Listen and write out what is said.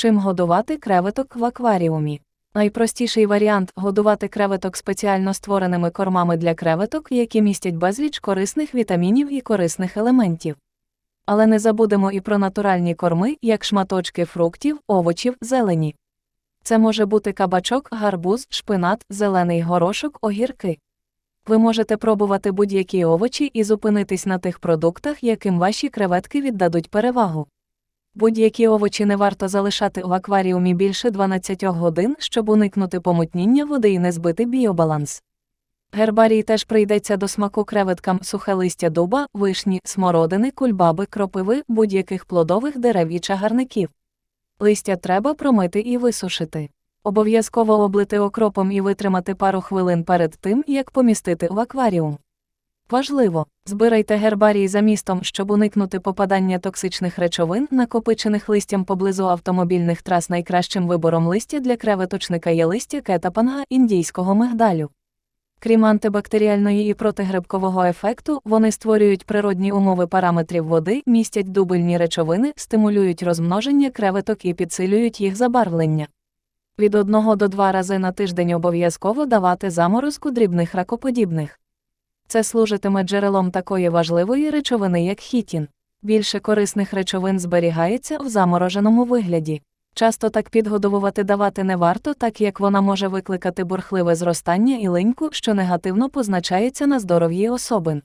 Чим годувати креветок в акваріумі? Найпростіший варіант годувати креветок спеціально створеними кормами для креветок, які містять безліч корисних вітамінів і корисних елементів. Але не забудемо і про натуральні корми, як шматочки фруктів, овочів, зелені. Це може бути кабачок, гарбуз, шпинат, зелений горошок, огірки. Ви можете пробувати будь-які овочі і зупинитись на тих продуктах, яким ваші креветки віддадуть перевагу. Будь-які овочі не варто залишати в акваріумі більше 12 годин, щоб уникнути помутніння води і не збити біобаланс. Гербарій теж прийдеться до смаку креветкам сухе листя дуба, вишні, смородини, кульбаби, кропиви, будь-яких плодових дерев і чагарників. Листя треба промити і висушити. Обов'язково облити окропом і витримати пару хвилин перед тим, як помістити в акваріум. Важливо, збирайте гербарій за містом, щоб уникнути попадання токсичних речовин, накопичених листям поблизу автомобільних трас. Найкращим вибором листя для креветочника є листя кетапанга індійського мигдалю. Крім антибактеріальної і протигрибкового ефекту, вони створюють природні умови параметрів води, містять дубельні речовини, стимулюють розмноження креветок і підсилюють їх забарвлення. Від 1 до 2 рази на тиждень обов'язково давати заморозку дрібних ракоподібних. Це служитиме джерелом такої важливої речовини, як хітін. Більше корисних речовин зберігається в замороженому вигляді. Часто так підгодовувати давати не варто, так як вона може викликати бурхливе зростання і линьку, що негативно позначається на здоров'ї особин.